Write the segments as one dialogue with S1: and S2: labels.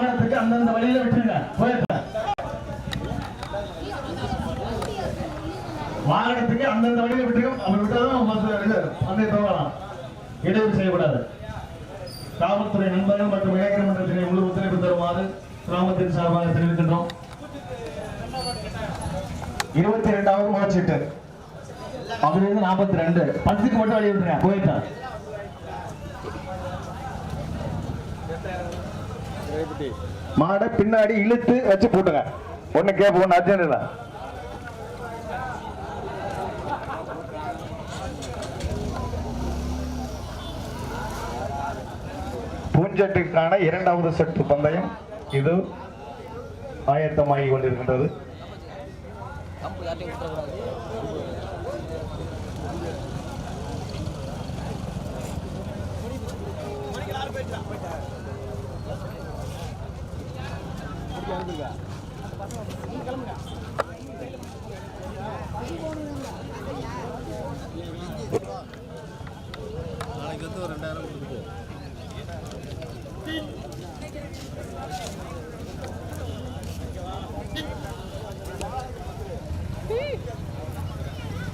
S1: வாகனத்துக்கு அந்தந்த வழியில விட்டுருங்க. போயிருக்க வாகனத்துக்கு அந்தந்த வழியில விட்டுருக்க அவர் விட்டாதான் பஸ் இது பந்தயம் துவங்கலாம் செய்யக்கூடாது. காவல்துறை நண்பர்கள் மற்றும் இளைஞர் மன்றத்தினை முழு ஒத்துழைப்பு தருமாறு கிராமத்தின் சார்பாக தெரிவிக்கின்றோம். இருபத்தி இரண்டாவது மார்க்ஷீட்டு அதுல இருந்து நாற்பத்தி ரெண்டு. பத்துக்கு மட்டும் வழி விட்டுருங்க. போயிட்டான் மாடை பின்னாடி இழுத்து வச்சு போட்டுங்க. ஒண்ணு கேப் ஒண்ணு அர்ஜென்ட் இல்ல. பூஞ்சட்டிற்கான இரண்டாவது சட்டு பந்தயம். இது ஆயத்தமாகி கொண்டிருக்கின்றது.
S2: நாளைக்கு வந்து ஒரு ரெண்டாயிரம் கொடுத்துட்டு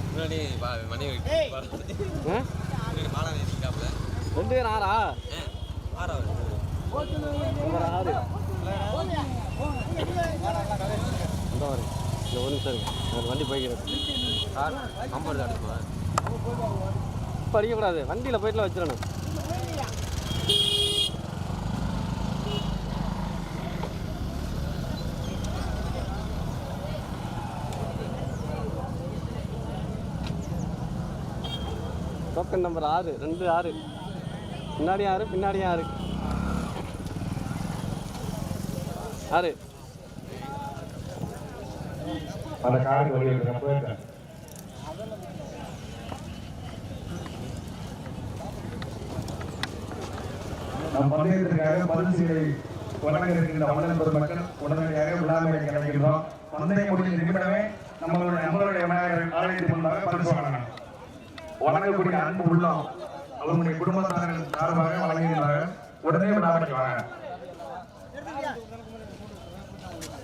S2: முன்னாடி மணி மாலை
S3: ஆறா?
S2: ஆறா.
S3: ஆறு. இந்த வரு இல்லை ஒரு நிமிஷம் இருக்கு எனக்கு வண்டி போய்க்கிறது
S2: சார் நம்பர் அடுப்பு
S3: இப்போ அடிக்கக்கூடாது வண்டியில் போயிட்டுலாம் வச்சிடணும் டோக்கன் நம்பர் ஆறு ரெண்டு ஆறு. முன்னாடி ஆறு பின்னாடி ஆறு. ஆறு.
S1: அந்த கார் வழி விட்டுருங்க போயிட்டேன் நம் பந்தயத்திற்காக பரிசுகளை வணங்க இருக்கின்ற மண்டல பெருமக்கள் உடனடியாக விழாமை கிடைக்கின்றோம். பந்தய முடிந்த நிமிடமே நம்மளுடைய நம்மளுடைய விநாயகர் ஆலயத்தின் முன்பாக பரிசு வழங்கணும் வணங்கக்கூடிய அன்பு உள்ளம் அவர்களுடைய குடும்பத்தார்கள் சார்பாக வழங்குகின்றார்கள். உடனே விழாமணி வாங்க.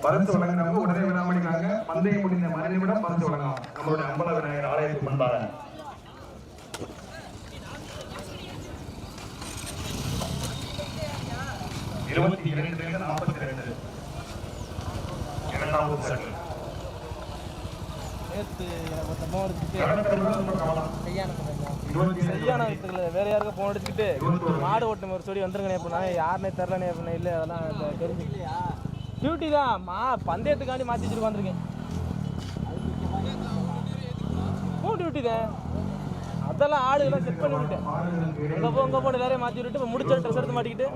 S1: பரிசு வழங்கினவங்க உடனே விழாமணிக்காக பந்தயம் முடிந்த மறு நிமிடம் பரிசு வழங்கணும் நம்மளுடைய அம்பல விநாயகர் ஆலயத்தின் முன்பாக. இருபத்தி இரண்டு நாற்பத்தி ரெண்டு இரண்டாவது செட்
S3: நேற்று எனக்கு ஒரு தம்மா எடுத்துக்கிட்டு
S1: இருபத்தி
S3: சரியான இடத்துல வேற யாருக்கும் போன் அடிச்சுக்கிட்டு மாடு ஓட்டும் ஒரு சொல்லி வந்துருங்கண்ணே அப்படின்னா யாருனே தெரிலனே அப்படின்னா இல்லை அதெல்லாம் தெரிஞ்சு டியூட்டி தான். மா பந்தயத்துக்காண்டி மாற்றி வச்சுட்டு வந்திருக்கேன் பூ டியூட்டி தான். அதெல்லாம் ஆடுகள்லாம் செட் பண்ணி விட்டேன் அங்கே போ உங்கள் போட்டு எல்லாரையும் மாற்றி விட்டுட்டு இப்போ முடிச்ச ட்ரெஸ் எடுத்து மாட்டிக்கிட்டு.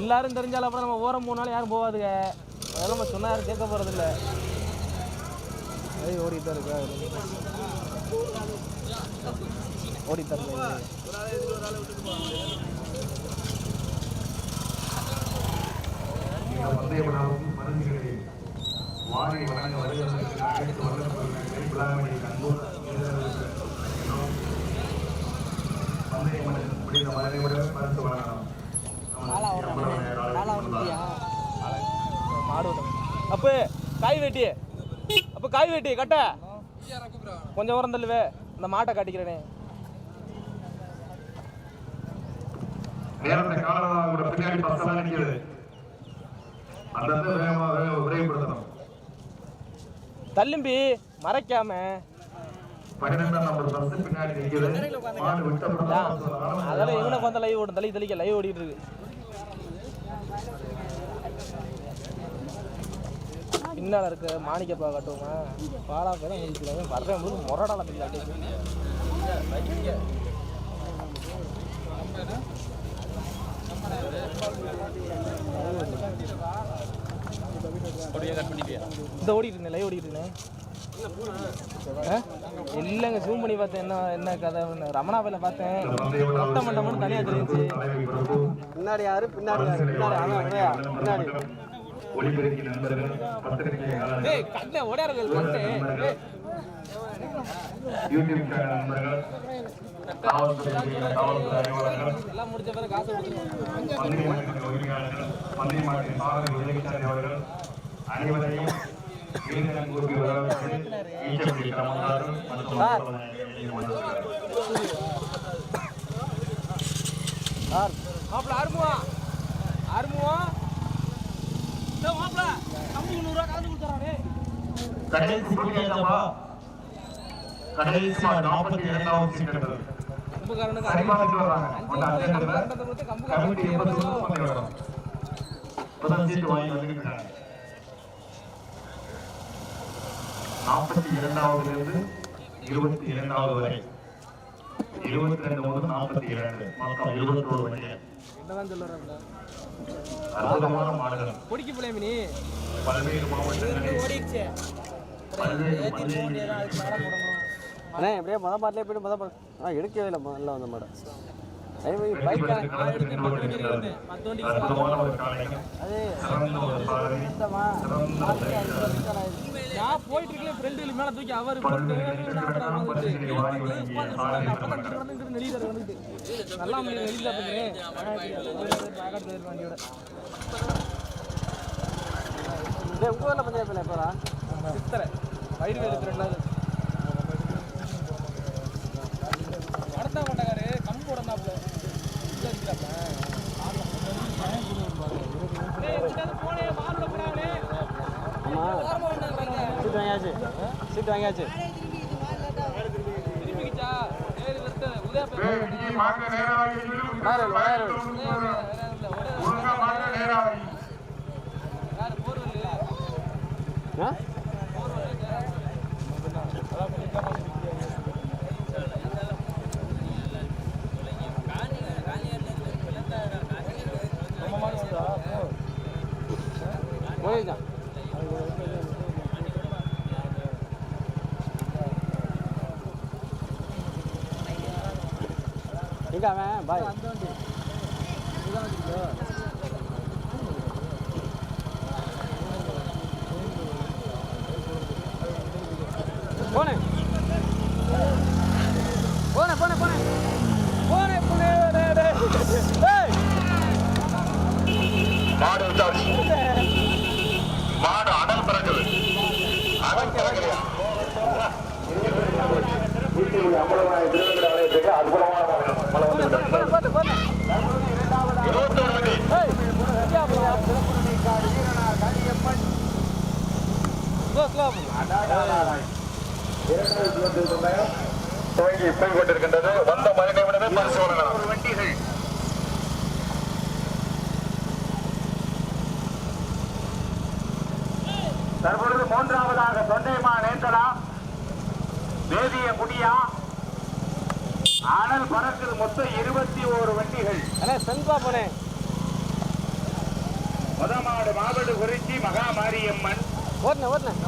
S3: எல்லாரும் தெரிஞ்சாலும் அப்புறம் நம்ம ஓரம் போனாலும் யாரும் போகாதுங்க அதெல்லாம் நம்ம சொன்னால் யாரும் கேட்க போகிறது இல்லை ஓடிட்டு தான் இருக்கு? ஓடிட்டு தான் இருக்கு
S1: இந்த பந்தய விழாவுக்கு மருந்துகளை வாரி வழங்க அனைத்து கண்போர் பந்தய முடிந்த வழங்கலாம்
S3: அப்போ காய் வெட்டி. அப்போ காய் வெட்டி கட்ட. கொஞ்சம் உரம் தள்ளுவே. இந்த மாட்டை காட்டிக்கிறேனே.
S1: நேரத்தை கூட பின்னாடி பஸ் எல்லாம் நிற்கிறது. வேக- விரைவுபடுத்தணும்.
S3: தள்ளும்பி மறைக்காம.
S1: பன்னிரெண்டாம் நம்பர் பஸ் பின்னாடி நிற்கிறது. மாடு விட்ட அப்புறம் தான் bus வரணும்.
S3: அதெல்லாம் இவனை கொஞ்சம் லைவ் ஓடும் தள்ளி தள்ளிக்க லைவ் ஓடிட்டு இருக்கு. பின்னால் இருக்க மாணிக்கப்பா கட்டுவோமா? பாலா பேர முடிச்சுக்கலாம் வர்றேன் போது முரடால இந்த ஓடிட்டு இருந்தேன் லைவ் ஓடிட்டு இருந்தேன் ஆ? இல்லைங்க ஜூம் பண்ணி பார்த்தேன். என்ன என்ன கதை? ரமணாவில் பார்த்தேன்
S1: இந்த பந்தய விழாவுக்கு
S3: மொட்டை மண்டை மட்டும் தனியாக தெரிஞ்சு. பின்னாடி யாரு? பின்னாடி யாரு? பின்னாடி? பின்னாடி
S4: யூடியூப் சேனல் நண்பர்கள் காவல்துறை காவல்துறை அலுவலர்கள்
S3: எல்லாம் முடிஞ்ச பிறகு காசு கொடுத்துருவோம்.
S4: பந்தய மாட்டின் உரிமையாளர்கள் பந்தய மாட்டின் சாதனை விதைச்சார் அவர்கள் அனைவரையும் வீரன் கூப்பி வரவேற்று ஈச்சப்படி கிரமந்தார் மற்றும்
S3: சார். மாப்பிள அருமுவா அருமுவா மாப்பிள கம்பி நூறுரூவா கலந்து கொடுத்துறாரு
S4: கடைசி கடைசி நாற்பத்தி இரண்டாவது சீட்டு சரிபார்த்து வர்றாங்க கமிட்டி எண்பது சீட்டு வாங்கி நாற்பத்தி இரண்டாவதுலேருந்து இருபத்தி இரண்டாவது வரை. இருபத்தி ரெண்டு முதல் நாற்பத்தி இரண்டு. மொத்தம் இருபத்தோரு வரை. அற்புதமான மாடுகள். பல்வேறு மாவட்டங்களில்
S3: ஓடிடுச்சு.
S4: பல்வேறு பந்தயங்களில்
S2: அண்ணே எப்படியே மொதல் பாட்டிலே போயிட்டு மொதல் பாட்டு. ஆ எடுக்கவே இல்லை முதல்ல வந்த மாடம்
S3: போயிட்டு இருக்கேன் ஃப்ரெண்டு மேல தூக்கி அவர். நல்லா வெளியில வண்டியோட
S2: இதே உங்கள் ஊரில் பந்தயம் இல்லை எப்போடா
S3: சித்தரை வயிறு வேறு ரெண்டாவது அடுத்த கொண்டகாரு கம்பு உடந்தாப்புல
S2: ஆமாம் சீட் வாங்கியாச்சு சீட் வாங்கியாச்சு.
S3: திரும்பிக்கிச்சா? ஏறி வருது. உதய
S4: ठीक है मैम बाय மூன்றாவதாக தொண்டைமா நேந்தலா வேதிய குடியா? அனல் பறக்குது மொத்தம் இருபத்தி ஓரு வண்டிகள்
S2: செல்வா போனேன்
S4: முதமாடு மாவடு குறிச்சி மகா மாரியம்மன்
S2: ஓட்டுனேன் ஓட்டுனேன்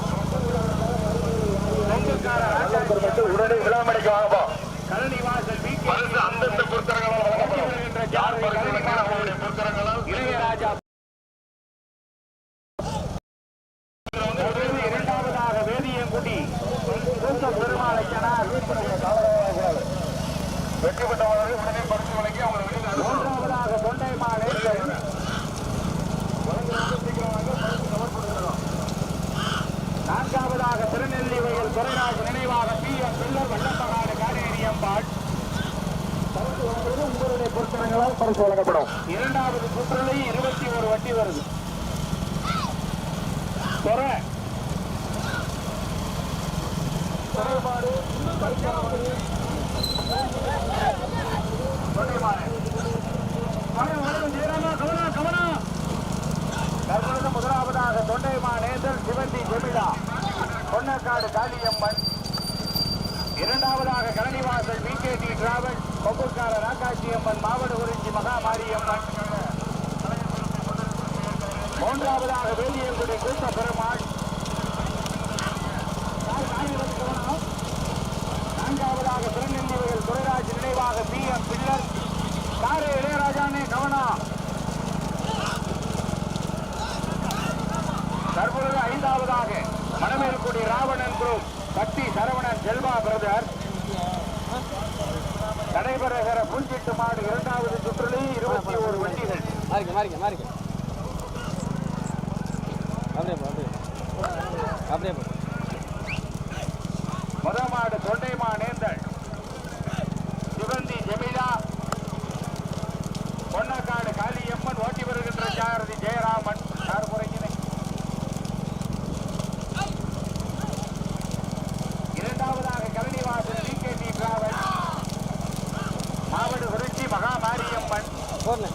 S4: உடனே விழாமடைக்கு வாங்கப்பா. கழனி வாசல் பரிசு அந்தந்த வழங்கப்படும். யார் பரிசு அவருடைய புத்தகங்களால் இளையராஜா இரண்டாவதாக வேதியங்குடி கூத்த பெருமாளைக்கனார் வெற்றி பெற்றவர்கள் உடனே பரிசு வழங்கி அவங்க வெளியில் மூன்றாவதாக தொண்டைமான் நான்காவதாக திருநெல்வேலியில் துறைராஜ் நினைவாக B M pillar Vallappakadu Kaderiyambal உங்களுடைய பொருத்தனங்களால் பரிசு வழங்கப்படும். இரண்டாவது சுற்றுலையும் இருபத்தி ஒரு வட்டி வருது. குறைபாடு தற்பொழுது முதலாவதாக தொண்டைமா நேசல் சிவந்தி ஜெமிலா. பொன்னக்காடு காளியம்மன். இரண்டாவதாக Kalanivasal V travels T travel Amman மாவட்ட குறிச்சி மகா மாரியம்மன் மூன்றாவதாக வேலியங்குடி கூட்ட பெருமாள் நான்காவதாக திருநெல்வேலியில் துறைராஜ் நினைவாக பி எம் பில்லர் காரை இளையராஜானே கவனா. தற்பொழுது ஐந்தாவதாக மணமேல்குடி ராவணன் குரூப் சக்தி சரவணன் செல்வா பிரதர். நடைபெறுகிற புல்சிட்டு மாடு இரண்டாவது சுற்றிலே இருபத்தி ஒரு வண்டிகள்.
S2: மாறிக்க மாறிக்க மாறிக்க. அப்படியே போ அப்படியே அப்படியே போ.
S4: முதமாடு தொண்டைமா நேந்தல் சிவந்தி ஜெமிலா பொன்னக்காடு காளியம்மன் ஓட்டி வருகின்ற சாரதி ஜெயராமன் யார் முறையினை இரண்டாவதாக Karanivasal T K T travel மாவடு விருச்சி மகாமாரியம்மன்
S2: போடல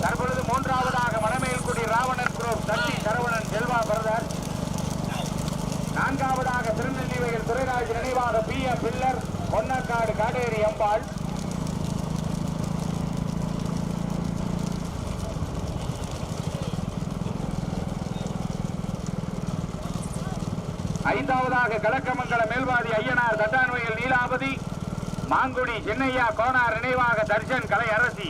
S4: தற்பொழுது மூன்றாவதாக மணமேல்குடி ராவணன் குரூப் சக்தி சரவணன் செல்வா பிரதர் நான்காவதாக திருநெல்வேலியில் துரைராஜ் நினைவாக B M pillar Ponnakkadu Kaderi Ambal ஐந்தாவதாக கலக்கமங்கல மேல்வாதி ஐயனார் தட்டான்வையில் நீலாவதி மாங்குடி சின்னையா கோனார் நினைவாக தர்ஷன் கலை அரசி.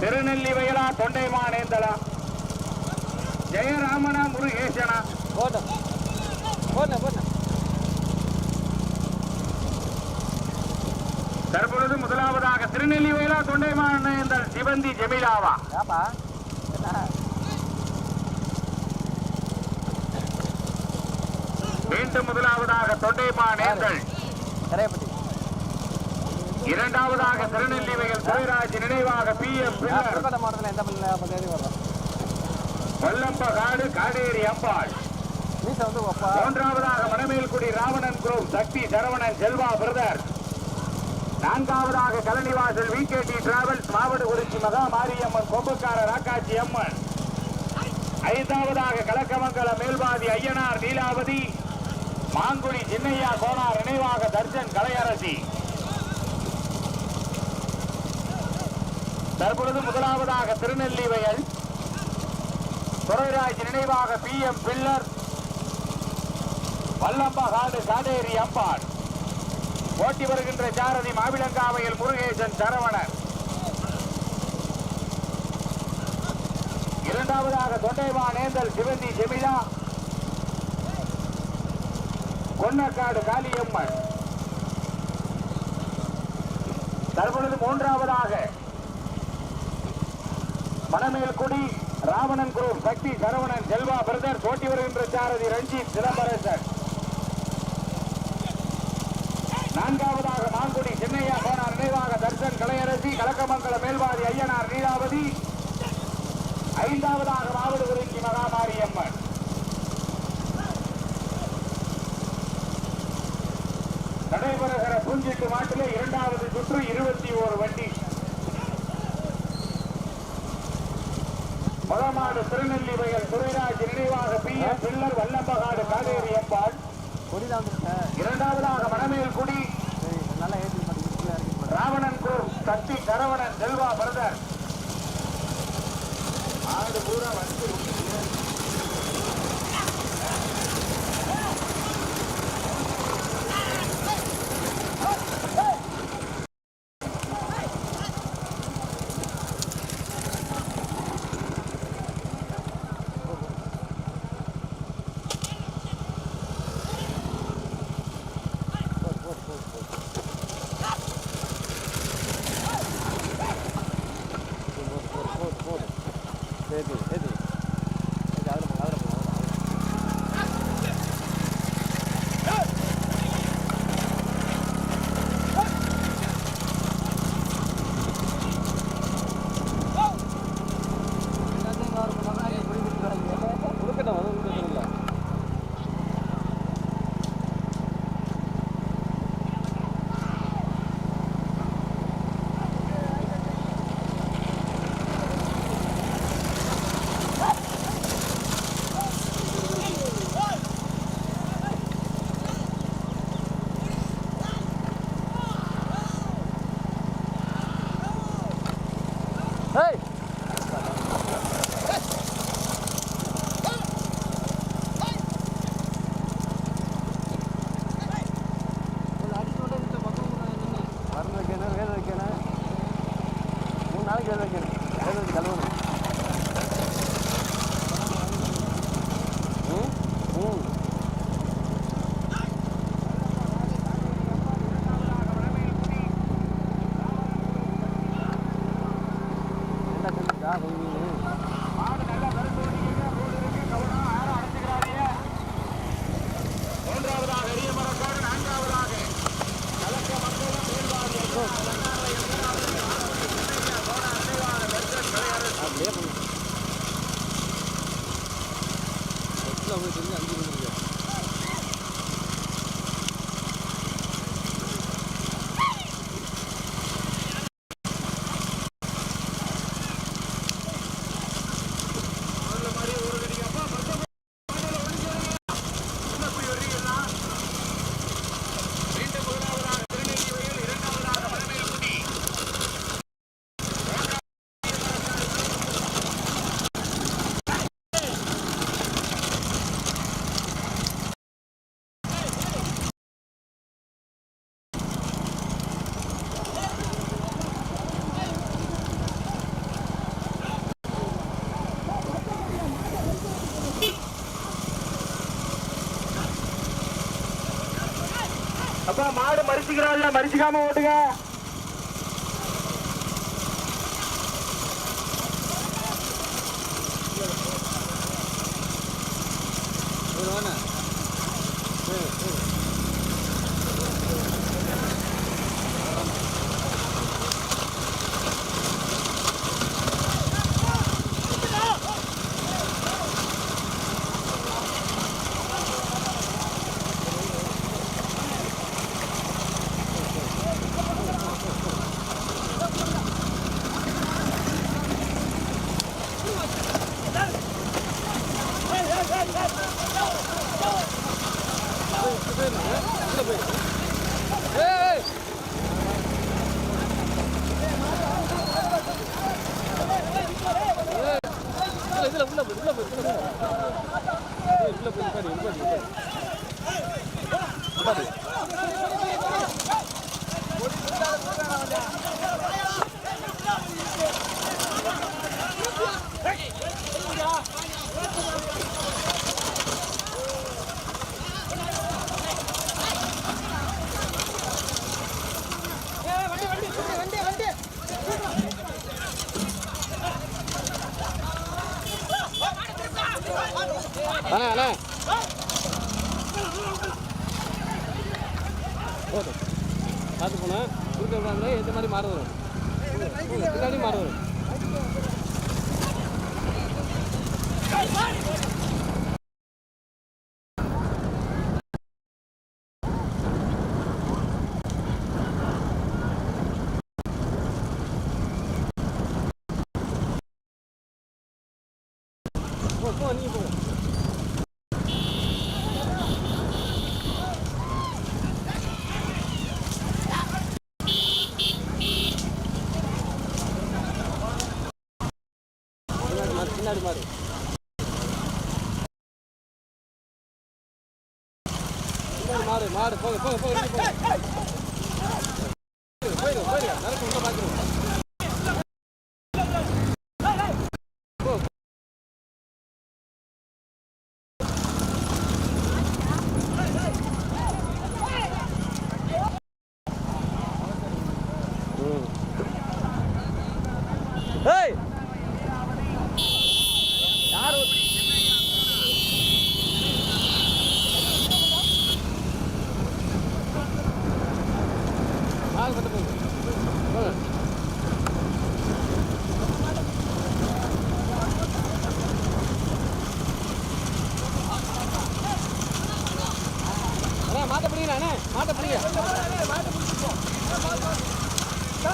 S4: திருநெல்லி வயலா தொண்டைமா நேந்தலா. ஜெயராமனா முருகேசனா.
S2: போட்டோம் போடல போட்டேன்
S4: தற்பொழுது முதலாவதாக திருநெல்லி வயலா தொண்டைமா நேந்தல் சிவந்தி ஜெமிலாவா
S2: ஏப்பா என்ன
S4: மீண்டும் முதலாவதாக தொண்டைமா நேந்தல்
S2: கரையப்பட்டி.
S4: இரண்டாவதாக திருநெல்லி வயல் துரைராஜ் நினைவாக B M card Kaderi Ambal. மூன்றாவதாக மணமேல்குடி ராவணன் குரூப் சக்தி சரவணன் செல்வா பிரதர். நான்காவதாக Kalanivasal V K T travels மாவட்ட குறிச்சி மகா மாரியம்மன் கொம்புக்கார ராக்காச்சி அம்மன். ஐந்தாவதாக கலக்கமங்கல மேல்வாதி ஐயனார் நீலாவதி. மாங்குடி சின்னையா கோனார் நினைவாக தர்ஜன் கலையரசி. தற்பொழுது முதலாவதாக திருநெல்லி வயல் துறைராஜ் நினைவாக B M pillar Vallambakadu Kaderi Ambal. ஓட்டி வருகின்ற சாரதி மாவிலங்காவையில் முருகேசன் சரவணன். இரண்டாவதாக தொண்டைவா நேந்தல் சிவந்தி ஜெமிலா. கொன்னக்காடு காளியம்மன். தற்பொழுது மூன்றாவதாக. மணமேல்குடி ராவணன் குரூப் சக்தி சரவணன் செல்வா பிரதர் ஓட்டி வருகின்ற சாரதி ரஞ்சித் சிதம்பரசன். நான்காவதாக மாங்குடி சின்னையா போனார் நினைவாக தர்சன் கலையரசி கலக்கமங்கல மேல்வாதி ஐயனார் நீலாவதி. ஐந்தாவதாக மாவடு குறிச்சி மகாமாரியம்மன். நடைபெறுகிற பூஞ்சிட்டு மாட்டிலே இரண்டாவது சுற்று இருபத்தி ஓரு வண்டி. மொழமாடு திருநெல்லி வயல் துறைராஜ் நினைவாக B N pillar Vallambakadu Kaveri Ambal. இரண்டாவதாக
S2: மணமேல் குடி.
S4: ராவணன் குரு சக்தி கரவணன் செல்வா பிரதர். ஆடு பூரா வந்து
S2: Hey! मरचिका ओटा பின்னாடி மாதிரி மாறு மாறு போக போக போக போக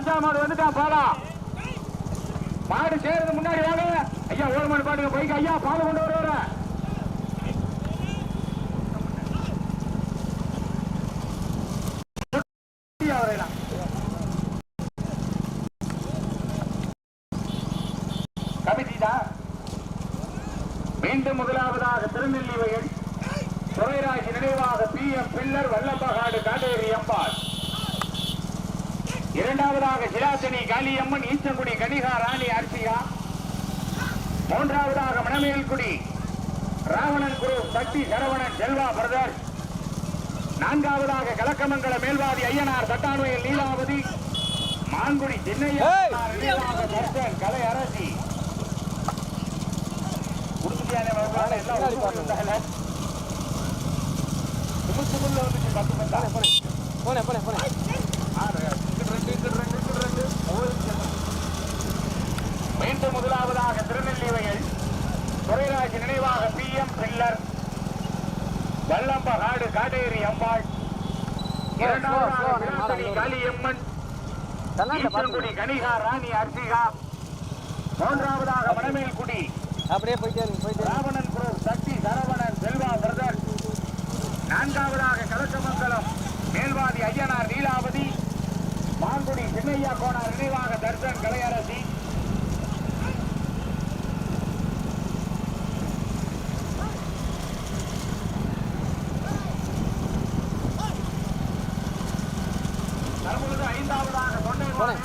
S4: அஞ்சாம் மாடு வந்துட்டான் போலாம் மாடு சேருது முன்னாடி வாங்க. ஐயா ஓடு மாடு பாட்டுங்க பைக்கு ஐயா பால் கொண்டு வருவார. மீண்டும் முதலாவதாக திருநெல்லிவயல் துறைராஜ் நினைவாக B M pillar Vallambakadu Katteri Ambal இரண்டாவதாக சிராசனி காளியம்மன் ஈச்சங்குடி கனிகா ராணி அர்ச்சிகா. மூன்றாவதாக மணமேல்குடி ராவணன் குரு சக்தி சரவணன் செல்வா பிரதர். நான்காவதாக கலக்கமங்கல மேல்வாதி ஐயனார் தட்டானுவையில் நீலாவதி மான்குடி சின்னையா நினைவாக தர்சன் கலை அரசி. உறுதியான வகுப்பால எல்லாம் உறுதியாக சுமுசுமுல்ல வந்துச்சு பத்து பத்தா
S3: போனேன் போனேன் போனேன்
S4: மீண்டும் முதலாவதாக திருநெல்வேலியில் துறைராஜ் நினைவாக B M pillar Vallambakadu Kaderi Ambal. இரண்டாவதாக விராசனி காளியம்மன். ஈச்சங்குடி கனிகா ராணி அர்ச்சிகா. மூன்றாவதாக மணமேல்குடி.
S3: அப்படியே போயிட்டே போயிட்டே.
S4: ராவணன் குரு சக்தி சரவணன் செல்வா பிரதர். நான்காவதாக கலக்கமங்கலம் மேல்வாதி ஐயனார் நீலாவதி மாங்குடி சின்னையா கோனார் நினைவாக தர்சன் கலையரசி தற்பொழுது ஐந்தாவதாக தொண்டைமான்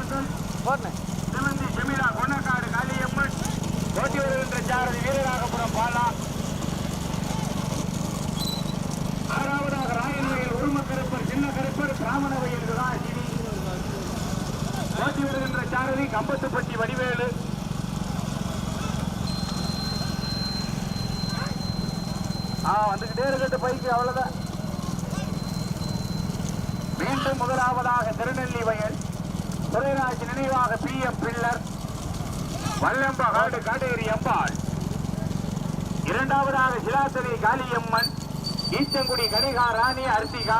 S3: போட்டேன்
S4: சிவந்தி செமிலா கொன்னக்காடு காளியம்மன் போட்டி வருகின்ற சாரதி வீரராகபுரம் பாலா ஆறாவதாக ராயன்வயல் உரும கருப்பர் சின்ன கருப்பர் பிராமண வயல் விராசினி போட்டி வருகின்ற கம்பத்துப்பட்டி வடிவேலு. ஆ வந்துகிட்டே இருக்கட்டு பைக்கு அவ்வளவுதான். மீண்டும் முதலாவதாக திருநெல்லி வயல். துரைராஜ் நினைவாக P M pillar Vallambakadu Kaderi Ambal. இரண்டாவதாக சிலாத்தனி காளியம்மன். ஈச்சங்குடி கனிகா ராணி அர்த்திகா.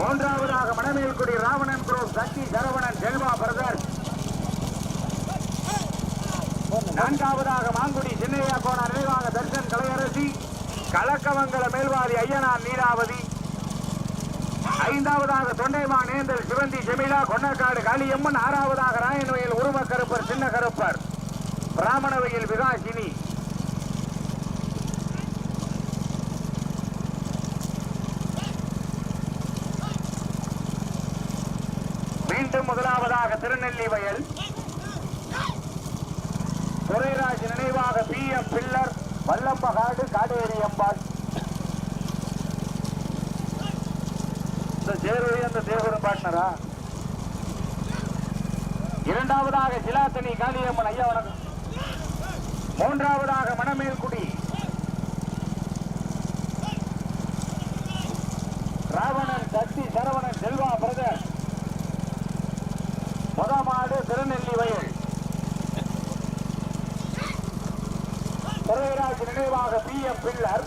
S4: மூன்றாவதாக மணமேல்குடி ராவணன் குரோ சக்தி சரவணன் செல்வா பிரதர். நான்காவதாக மாங்குடி சின்னையா கோண நினைவாக தர்சன் கலையரசி கலக்கமங்கல மேல்வாதி ஐயனார் நீராவதி. ஐந்தாவதாக தொண்டைமா நேந்தல் சிவந்தி ஜெமிலா கொன்னக்காடு காளியம்மன் ஆறாவதாக ராயன்வயல் உருவ கருப்பர் சின்ன கருப்பர். பிராமணவையில் விகாசினி மீண்டும் முதலாவதாக திருநெல்லி வயல். துரைராஜ் நினைவாக B M pillar Vallambakadu Kaderi Ambal. இந்த தேர்வழி அந்த தேவரும் பாட்னரா இரண்டாவதாக சிலாத்தனி காளியம்மன் ஐயா வணக்கம் மூன்றாவதாக மணமேல் ராவணன் சக்தி சரவணன் செல்வா பிரதர் முதமாடு திருநெல்லி வயல் துறைராஜ் நினைவாக பி எம் பில்லர்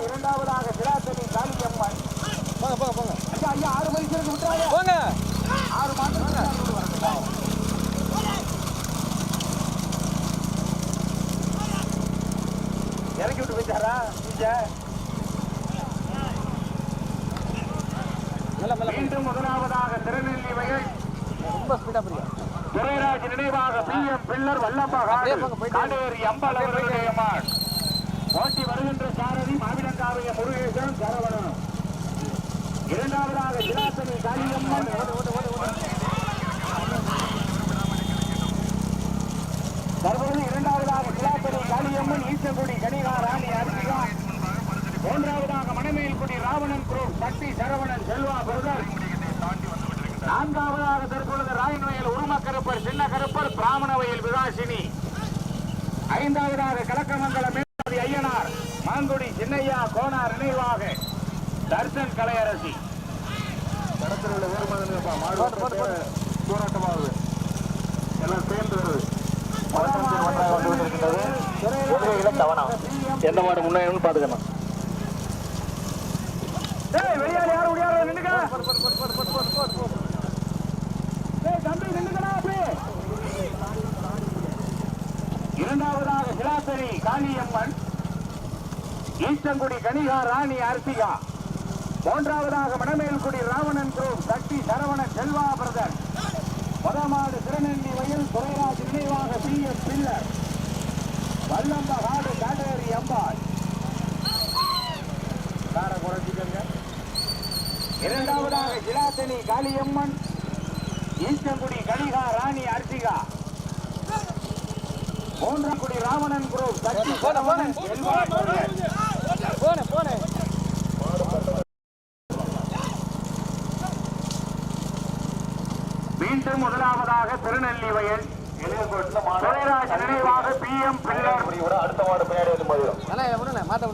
S4: இரண்டாவதாக காளியம்மன்.
S2: போங்க
S4: ஐயா ஐயா ஆறு மணிக்கு இருக்கு விட்டுறாங்க
S2: போங்க.
S4: ஆறு மாதம் இறக்கி விட்டு போயிட்டாரா டீச்சர்
S2: மெல்ல மெல்ல
S4: மீண்டும் முதலாவதாக திருநெல்லி வயல்
S2: ரொம்ப ஸ்பீடா போறீங்க
S4: துரைராஜ் நினைவாக பி எம்
S2: போங்க, போயிட்டு.
S4: காடேரி அம்பாள் அவர்களுடைய அம்மாள். ஓட்டி வருகின்ற சாரதி மாவிடங்காவிய முருகேசன் சரவணன். இரண்டாவதாக சிராசனி காளியம்மன். தற்போது இரண்டாவதாக சிராசனி காளியம்மன் ஈச்சங்குடி கனிகா ராணி அர்த்திகா மூன்றாவதாக மணமேல்குடி ராவணன் குரூப் சக்தி சரவணன் செல்வா பிரதர். நான்காவதாக தற்பொழுது ராயன்வயல் உருமக்கருப்பர் சின்ன கருப்பர் பிராமண வயல் விகாசினி. ஐந்தாவதாக கலக்கமங்கலம் மேலாதி ஐயனார் மாங்குடி சின்னையா கோனார் நினைவாக தர்சன் கலையரசி. கடத்தில் உள்ள வேறுபாடு போராட்டமாகுது எல்லாம் சேர்ந்து வருது எந்த மாடு முன்னேறணும் பாத்துக்கணும் வெளியால யாரும் முடியாது நின்னுக்க ஏய், தம்பி நின்னுக்கடா அப்படியே. இரண்டாவதாக சிலாசரி காளியம்மன் ஈச்சங்குடி கனிகா ராணி அர்த்திகா. மூன்றாவதாக மணமேல்குடி ராவணன் குரூப் சக்தி சரவண செல்வா பிரதர். முதமாடு திருநெல்லி வயல் துறைராஜ் நினைவாக B S pillar Vallambakadu Katteri Ambal. கார குறைச்சிக்கங்க. இரண்டாவதாக சிலாசனி காளியம்மன் ஈச்சங்குடி கனிகா ராணி அர்த்திகா மூன்றாம் குடி ராவணன் குரூப் சக்தி சரவணன்
S2: போனே போனே
S4: மீண்டும் முதலாவதாக திருநெல்லி வயல் துரைராஜ் நினைவாக பி எம் பிள்ளர் அடுத்த மாடு பின்னாடி
S2: மாட்ட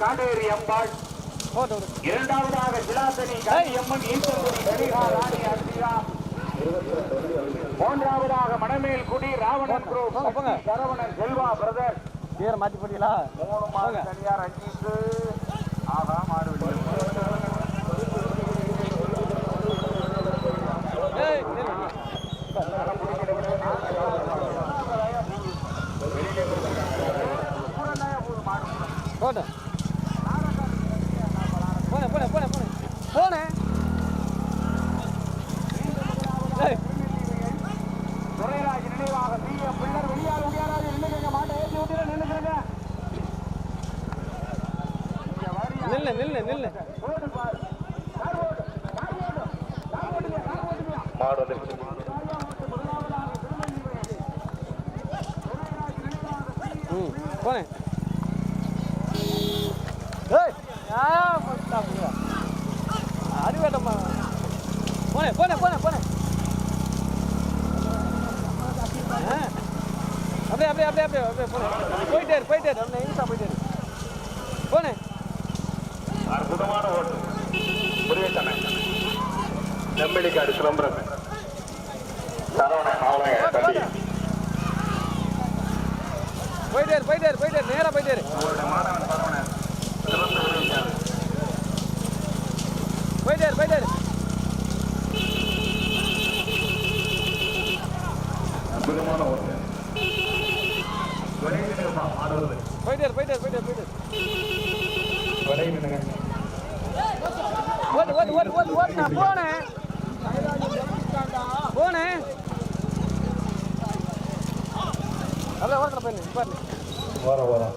S4: காடேரி அம்பாள். இரண்டாவதாக சிலாசனி காளியம்மன் ஈஸ்வரகுடி கனிகா ராணி அர்த்திகா மூன்றாவதாக மணமேல் குடி ராவணன் குரூப். சரவணன் செல்வா பிரதர்.
S2: பேரை போட்டீங்களா?
S4: மூணு மாடு தனியார் அஞ்சு ஆகா மாடு
S2: ஏய் நில்லு. போட்டு போனே போனே போனே போனே போனே ஏய்
S4: துரைராஜ் நினைவாக பி எம் பிள்ளர் வெளியால் முடியாது நின்னுங்க மாட்டை ஏற்றி விட்டு நின்னுக்கிறேங்க
S2: நில்லு நில்லு. நில்லு
S4: மாடு வந்து
S2: ம் போனே ஏய்! ஆ போட்டா போடா அறிவேட்டம்மா போனே போனே போனே போனே ஆ. அப்படியே அப்படியே அப்படியே அப்படியே அப்படியே போனே போயிட்டே இரு போயிட்டே இரு அப்படியே இன்சா போயிட்டே இரு போனே
S4: அற்புதமான ஓட்டு முருகேசனை நெம்பெளிக்காடு சிலம்பரம் சரவணன் அவளங்க தம்பி
S2: போயிட்டே இரு போயிட்டே இரு போயிட்டே இரு நேரா போயிட்டே இரு
S4: உங்களுடைய மாணவன் சரவணன் சிறந்த உதவியாளர்
S2: போயிட்டே போயிட்டே
S4: அற்புதமான ஆடுவது
S2: போயிட்டே போயிட்டே போயிட்டே போயிட்டே. ஓட்டு ஓட்டு ஓட்டு ஓட்டு ஓட்டு நான் போனேன். போனேன். அப்படியே ஓட்டுற போயிரு பாரு.
S4: வர வரோம்